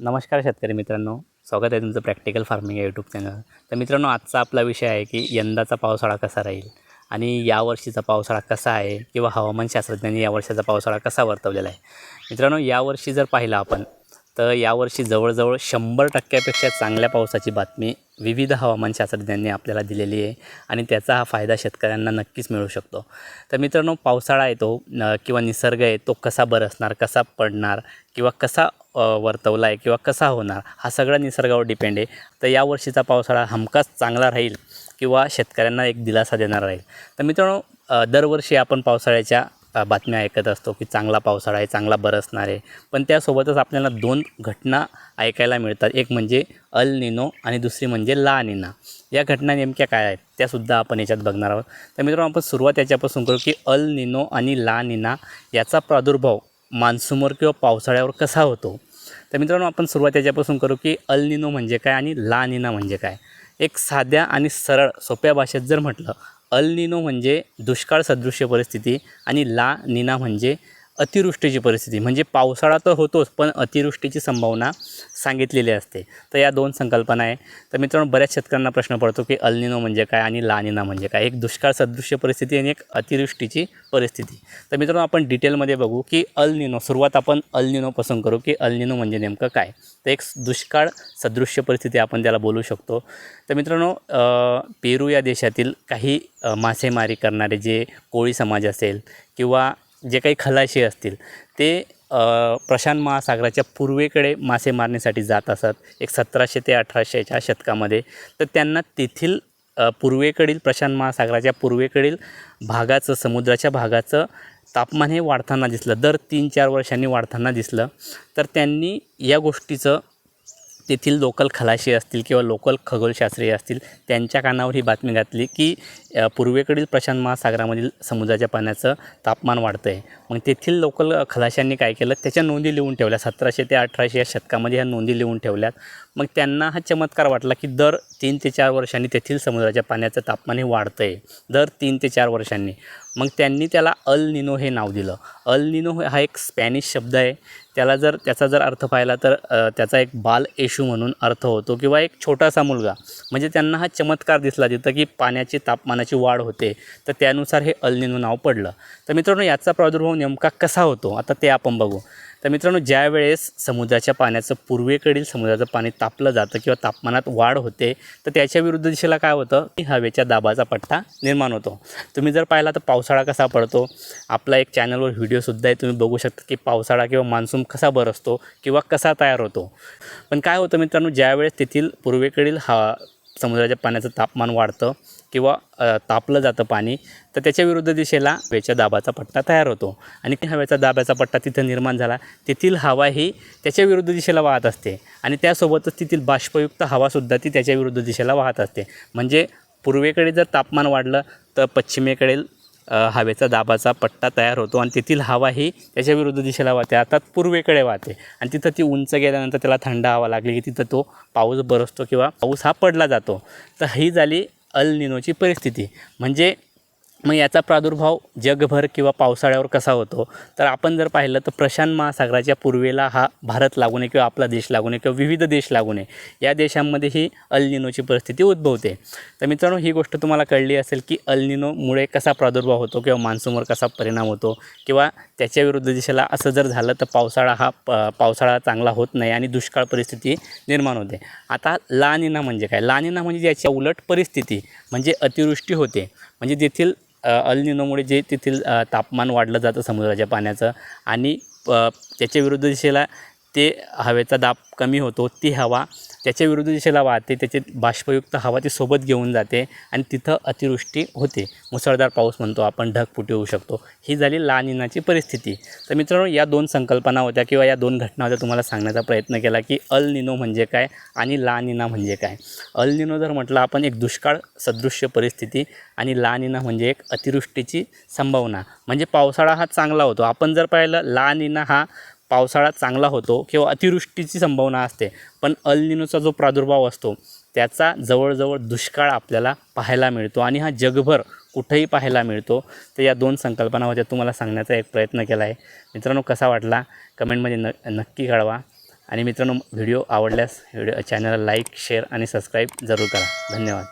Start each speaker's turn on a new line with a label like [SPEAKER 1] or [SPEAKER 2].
[SPEAKER 1] नमस्कार शेतकरी मित्रांनो. स्वागत आहे तुमचं प्रॅक्टिकल फार्मिंग या यूट्यूब चॅनल तर मित्रांनो आजचा आपला विषय आहे की यंदाचा पावसाळा कसा राहील आणि यावर्षीचा पावसाळा कसा आहे किंवा हवामान शास्त्रज्ञांनी या वर्षाचा पावसाळा कसा वर्तवलेला आहे? मित्रांनो यावर्षी जर पाहिलं आपण तर यावर्षी जवळजवळ शंभर टक्क्यापेक्षा चांगल्या पावसाची बातमी विविध हवामान शास्त्रज्ञांनी आपल्याला दिलेली आहे आणि त्याचा हा फायदा शेतकऱ्यांना नक्कीच मिळू शकतो. तर मित्रांनो पावसाळा येतो किंवा निसर्ग आहे तो कसा बरसणार कसा पडणार किंवा कसा वर्तवला आहे किंवा कसा होणार हा सगळा निसर्गावर डिपेंड आहे. तर यावर्षीचा पावसाळा हमखास चांगला राहील किंवा शेतकऱ्यांना एक दिलासा देणार राहील. तर मित्रांनो दरवर्षी आपण पावसाळ्याच्या बातम्या ऐकत असतो की चांगला पावसाळा आहे चांगला बरसणार आहे. पण त्यासोबतच आपल्याला दोन घटना ऐकायला मिळतात. एक म्हणजे अल निनो आणि दुसरी म्हणजे ला निना. या घटना नेमक्या काय आहेत? त्यासुद्धा आपण याच्यात बघणार आहोत. तर मित्रांनो आपण सुरुवात याच्यापासून करू की अल निनो आणि ला निना याचा प्रादुर्भाव मान्सूनवर किंवा पावसाळ्यावर कसा होतो? तर मित्रांनो आपण सुरुवात याच्यापासून करू की अल निनो म्हणजे काय आणि ला निना म्हणजे काय? एक साध्या आणि सरळ सोप्या भाषेत जर म्हटलं अल निनो म्हणजे दुष्काळ सदृश्य परिस्थिती आणि ला निना म्हणजे अतिवृष्टीची परिस्थिती. म्हणजे पावसाळा तर होतोच पण अतिवृष्टीची संभावना सांगितलेली असते. तर या दोन संकल्पना आहे. तर मित्रांनो बऱ्याच शेतकऱ्यांना प्रश्न पडतो की अल्निनो म्हणजे काय आणि लानिना म्हणजे काय? एक दुष्काळ सदृश्य परिस्थिती आणि एक अतिवृष्टीची परिस्थिती. तर मित्रांनो आपण डिटेलमध्ये बघू की अल्निनो सुरुवात आपण अल्निनोपासून करू की अल्निनो म्हणजे नेमकं काय? तर एक दुष्काळ सदृश्य परिस्थिती आपण त्याला बोलू शकतो. तर मित्रांनो पेरू या देशातील काही मासेमारी करणारे जे कोळी समाज असेल किंवा जे काही खलाशी असतील ते प्रशांत महासागराच्या पूर्वेकडे मासे मारण्यासाठी जात असत. एक सतराशे ते अठराशेच्या शतकामध्ये. तर त्यांना तेथील पूर्वेकडील प्रशांत महासागराच्या पूर्वेकडील भागाचं समुद्राच्या भागाचं तापमान हे वाढताना दिसलं. दर तीन चार वर्षांनी वाढताना दिसलं. तर त्यांनी या गोष्टीचं तेथील लोकल खलाशी असतील किंवा लोकल खगोलशास्त्रीय असतील त्यांच्या कानावर ही बातमी घातली की पूर्वेकडील प्रशांत महासागरामधील समुद्राच्या पाण्याचं तापमान वाढतं आहे मग तेथील लोकल खलाशांनी काय केलं? त्याच्या नोंदी लिहून ठेवल्या. सतराशे ते अठराशे या शतकामध्ये ह्या नोंदी लिहून ठेवल्यात. मग त्यांना हा चमत्कार वाटला की दर तीन ते चार वर्षांनी तेथील समुद्राच्या पाण्याचं तापमान हे वाढतं आहे दर तीन ते चार वर्षांनी. मग त्यांनी त्याला अल निनो हे नाव दिलं. अल निनो हा एक स्पॅनिश शब्द आहे. त्याला जर त्याचा जर अर्थ पाहिला तर त्याचा एक बाल येशू म्हणून अर्थ होतो किंवा एक छोटासा मुलगा. म्हणजे त्यांना हा चमत्कार दिसला तिथं की पाण्याची तापमानाची वाढ होते. तर त्यानुसार हे अल निनो नाव पडलं. तर मित्रांनो याचा प्रादुर्भाव नेमका कसा होतो? आता ते आपण बघू. तर मित्रांनो ज्या वेळेस समुद्राच्या पाण्याचं पूर्वेकडील समुद्राचं पाणी तापलं जातं किंवा तापमानात वाढ होते तर त्याच्या विरुद्ध दिशेला काय होतं? की हवेच्या दाबाचा पट्टा निर्माण होतो. तुम्ही जर पाहिला तर पावसाळा कसा पडतो? आपला एक चॅनलवर व्हिडिओसुद्धा आहे तुम्ही बघू शकता की पावसाळा किंवा मान्सून कसा बरसतो किंवा कसा तयार होतो. पण काय होतं मित्रांनो ज्यावेळेस तेथील पूर्वेकडील हा समुद्राच्या पाण्याचं तापमान वाढतं किंवा तापलं जातं पाणी तर त्याच्या विरुद्ध दिशेला हवेच्या दाबाचा पट्टा तयार होतो. आणि हवेचा दाबाचा पट्टा तिथं निर्माण झाला. तेथील हवा ही त्याच्या विरुद्ध दिशेला वाहत असते. आणि त्यासोबतच तेथील बाष्पयुक्त हवासुद्धा ती त्याच्या विरुद्ध दिशेला वाहत असते. म्हणजे पूर्वेकडे जर तापमान वाढलं तर पश्चिमेकडील हवेचा दाबाचा पट्टा तयार होतो आणि तेथील हवा ही त्याच्या विरुद्ध दिशेला वाहते. अर्थात पूर्वेकडे वाहते. आणि तिथं ती उंच गेल्यानंतर त्याला थंड हवा लागली की तिथं तो पाऊस बरसतो किंवा पाऊस हा पडला जातो. तर ही झाली अल निनोची परिस्थिती. म्हणजे मग याचा प्रादुर्भाव जगभर किंवा पावसाळ्यावर कसा होतो? तर आपण जर पाहिलं तर प्रशांत महासागराच्या पूर्वेला हा भारत लागू नये किंवा आपला देश लागू नये किंवा विविध देश लागू नये या देशांमध्ये ही अल्निनोची परिस्थिती उद्भवते. तर मित्रांनो ही गोष्ट तुम्हाला कळली असेल की अल्निनोमुळे कसा प्रादुर्भाव होतो किंवा मान्सूनवर कसा परिणाम होतो किंवा त्याच्या विरुद्ध दिशेला असं जर झालं तर पावसाळा हा प पावसाळा चांगला होत नाही आणि दुष्काळ परिस्थिती निर्माण होते. आता लानिना म्हणजे काय? लानिना म्हणजे याच्या उलट परिस्थिती म्हणजे अतिवृष्टी होते. म्हणजे तेथील अल्निनोमुळे जे तेथील तापमान वाढलं जातं समुद्राच्या पाण्याचं आणि त्याच्या विरुद्ध दिशेला ते हवेचा दाब कमी होतो ती हवा त्याच्या विरुद्ध दिशेला वाहते त्याचे बाष्पयुक्त हवा ती सोबत घेऊन जाते आणि तिथं अतिवृष्टी होते. मुसळधार पाऊस म्हणतो आपण ढगफुटी होऊ शकतो. ही झाली लानिनाची परिस्थिती. तर मित्रांनो या दोन संकल्पना होत्या किंवा या दोन घटना होत्या तुम्हाला सांगण्याचा प्रयत्न केला की अल निनो म्हणजे काय आणि लानिना म्हणजे काय. अल निनो जर म्हटलं आपण एक दुष्काळ सदृश्य परिस्थिती आणि लानिना म्हणजे एक अतिवृष्टीची संभावना. म्हणजे पावसाळा हा चांगला होतो. आपण जर पाहिलं लानिना हा पावसाळा चांगला होतो किंवा अतिवृष्टीची संभावना असते पण अल निनोचा जो प्रादुर्भाव असतो त्याचा जवळजवळ दुष्काळ आपल्याला पाहायला मिळतो आणि हा जगभर कुठेही पाहायला मिळतो. तर या दोन संकल्पना होत्या तुम्हाला सांगण्याचा एक प्रयत्न केला आहे. मित्रांनो कसा वाटला? कमेंटमध्ये न नक्की कळवा. आणि मित्रांनो व्हिडिओ आवडल्यास व्हिडिओ चॅनलला लाईक शेअर आणि सबस्क्राईब जरूर करा. धन्यवाद.